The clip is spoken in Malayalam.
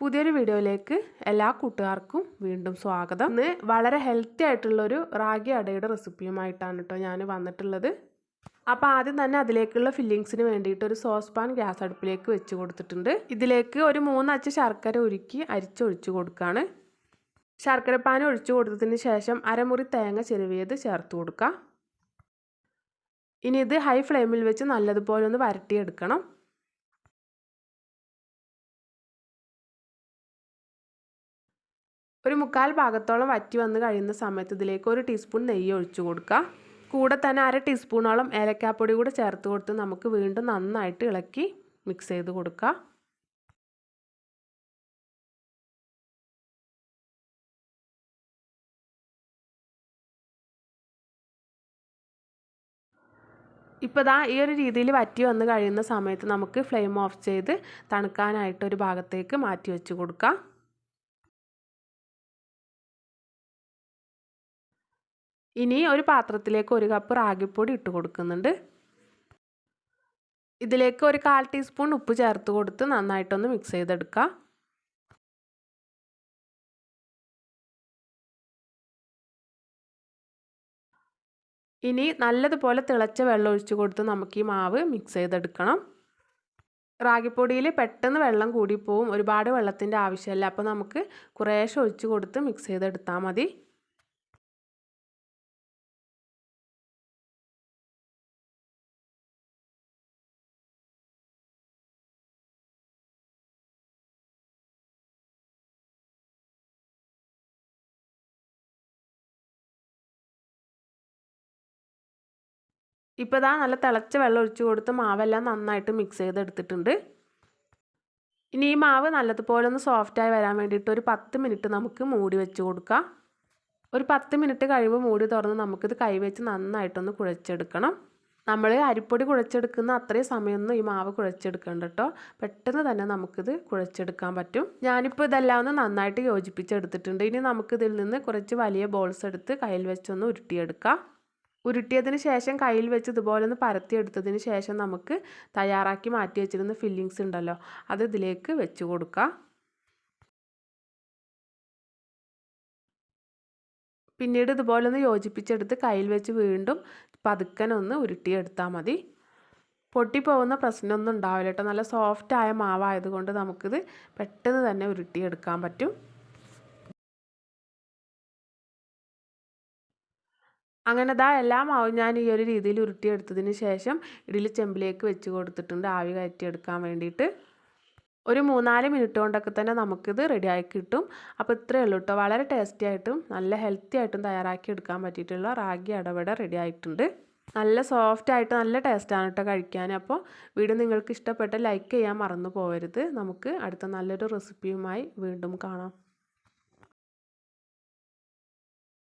പുതിയൊരു വീഡിയോയിലേക്ക് എല്ലാ കൂട്ടുകാർക്കും വീണ്ടും സ്വാഗതം. ഇന്ന് വളരെ ഹെൽത്തി ആയിട്ടുള്ളൊരു റാഗി അടയുടെ റെസിപ്പിയുമായിട്ടാണ് കേട്ടോ ഞാൻ വന്നിട്ടുള്ളത്. അപ്പോൾ ആദ്യം തന്നെ അതിലേക്കുള്ള ഫില്ലിങ്സിന് വേണ്ടിയിട്ട് ഒരു സോസ് പാൻ ഗ്യാസ് അടുപ്പിലേക്ക് വെച്ച് കൊടുത്തിട്ടുണ്ട്. ഇതിലേക്ക് ഒരു മൂന്നച്ച് ശർക്കര ഉരുക്കി അരിച്ചൊഴിച്ചു കൊടുക്കുകയാണ് ശർക്കര പാൻ ഒഴിച്ചു കൊടുത്തതിന് ശേഷം അരമുറി തേങ്ങ ചെരുവിയത് ചേർത്ത് കൊടുക്കുക ഇനി ഇത് ഹൈ ഫ്ലെയിമിൽ വെച്ച് നല്ലതുപോലെ ഒന്ന് വരട്ടിയെടുക്കണം. ഒരു മുക്കാൽ ഭാഗത്തോളം വറ്റി വന്ന് കഴിയുന്ന സമയത്ത് ഇതിലേക്ക് ഒരു ടീസ്പൂൺ നെയ്യ് ഒഴിച്ചു കൊടുക്കുക. കൂടെ തന്നെ അര ടീസ്പൂണോളം ഏലക്കാപ്പൊടി കൂടെ ചേർത്ത് കൊടുത്ത് നമുക്ക് വീണ്ടും നന്നായിട്ട് ഇളക്കി മിക്സ് ചെയ്ത് കൊടുക്കുക. ഇപ്പോൾ ദാ ഈ ഒരു രീതിയിൽ വറ്റി വന്ന് കഴിയുന്ന സമയത്ത് നമുക്ക് ഫ്ലെയിം ഓഫ് ചെയ്ത് തണുക്കാനായിട്ട് ഒരു ഭാഗത്തേക്ക് മാറ്റി വെച്ച് കൊടുക്കാം ഇനി ഒരു പാത്രത്തിലേക്ക് ഒരു കപ്പ് റാഗിപ്പൊടി ഇട്ട് കൊടുക്കുന്നുണ്ട്. ഇതിലേക്ക് ഒരു കാൽ ടീസ്പൂൺ ഉപ്പ് ചേർത്ത് കൊടുത്ത് നന്നായിട്ടൊന്ന് മിക്സ് ചെയ്തെടുക്കുക ഇനി നല്ലതുപോലെ തിളച്ച വെള്ളം ഒഴിച്ച് കൊടുത്ത് നമുക്ക് ഈ മാവ് മിക്സ് ചെയ്തെടുക്കണം. റാഗിപ്പൊടിയിൽ പെട്ടെന്ന് വെള്ളം കൂടിപ്പോവും. ഒരുപാട് വെള്ളത്തിന്റെ ആവശ്യമില്ല അപ്പോൾ നമുക്ക് കുറേശ്ശെ ഒഴിച്ച് കൊടുത്ത് മിക്സ് ചെയ്തെടുത്താൽ മതി. ഇപ്പോൾ ഇതാ നല്ല തിളച്ച വെള്ളം ഒഴിച്ചു കൊടുത്ത് മാവെല്ലാം നന്നായിട്ട് മിക്സ് ചെയ്തെടുത്തിട്ടുണ്ട്. ഇനി ഈ മാവ് നല്ലതുപോലെ ഒന്ന് സോഫ്റ്റായി വരാൻ വേണ്ടിയിട്ട് ഒരു പത്ത് മിനിറ്റ് നമുക്ക് മൂടി വെച്ച് കൊടുക്കാം. ഒരു പത്ത് മിനിറ്റ് കഴിയുമ്പോൾ മൂടി തുറന്ന് നമുക്കിത് കൈവച്ച് നന്നായിട്ടൊന്ന് കുഴച്ചെടുക്കണം. നമ്മൾ അരിപ്പൊടി കുഴച്ചെടുക്കുന്ന അത്രയും സമയമൊന്നും ഈ മാവ് കുഴച്ചെടുക്കണ്ട കേട്ടോ പെട്ടെന്ന് തന്നെ നമുക്കിത് കുഴച്ചെടുക്കാൻ പറ്റും. ഞാനിപ്പോൾ ഇതെല്ലാം ഒന്ന് നന്നായിട്ട് യോജിപ്പിച്ചെടുത്തിട്ടുണ്ട്. ഇനി നമുക്കിതിൽ നിന്ന് കുറച്ച് വലിയ ബോൾസ് എടുത്ത് കയ്യിൽ വെച്ചൊന്ന് ഉരുട്ടിയെടുക്കാം. ഉരുട്ടിയതിന് ശേഷം കയ്യിൽ വെച്ച് ഇതുപോലെ ഒന്ന് പരത്തിയെടുത്തതിന് ശേഷം നമുക്ക് തയ്യാറാക്കി മാറ്റി വെച്ചിരുന്ന ഫില്ലിങ്സ് ഉണ്ടല്ലോ അത് ഇതിലേക്ക് വെച്ച് കൊടുക്കുക പിന്നീട് ഇതുപോലെ ഒന്ന് യോജിപ്പിച്ചെടുത്ത് കയ്യിൽ വെച്ച് വീണ്ടും പതുക്കനൊന്ന് ഉരുട്ടിയെടുത്താൽ മതി. പൊട്ടിപ്പോകുന്ന പ്രശ്നമൊന്നും ഉണ്ടാവില്ല കേട്ടോ. നല്ല സോഫ്റ്റായ മാവായതുകൊണ്ട് നമുക്കിത് പെട്ടെന്ന് തന്നെ ഉരുട്ടിയെടുക്കാൻ പറ്റും. അങ്ങനെ ദാ എല്ലാം ആവും ഞാൻ ഈ ഒരു രീതിയിൽ ഉരുട്ടിയെടുത്തതിന് ശേഷം ഇഡലി ചെമ്പിലേക്ക് വെച്ച് കൊടുത്തിട്ടുണ്ട്. ആവി കയറ്റിയെടുക്കാൻ വേണ്ടിയിട്ട്. ഒരു മൂന്നാൽ മിനിറ്റ് കൊണ്ടൊക്കെ തന്നെ നമുക്കിത് റെഡിയായി കിട്ടും. അപ്പോൾ ഇത്രയേ ഉള്ളൂ കേട്ടോ വളരെ ടേസ്റ്റി ആയിട്ടും നല്ല ഹെൽത്തി ആയിട്ടും തയ്യാറാക്കി എടുക്കാൻ പറ്റിയിട്ടുള്ള റാഗി അടവട റെഡി ആയിട്ടുണ്ട്. നല്ല സോഫ്റ്റ് ആയിട്ട് നല്ല ടേസ്റ്റാണ് കേട്ടോ കഴിക്കാൻ. അപ്പോൾ വീഡിയോ നിങ്ങൾക്ക് ഇഷ്ടപ്പെട്ട ലൈക്ക് ചെയ്യാൻ മറന്നു പോകരുത് നമുക്ക് അടുത്ത നല്ലൊരു റെസിപ്പിയുമായി വീണ്ടും കാണാം.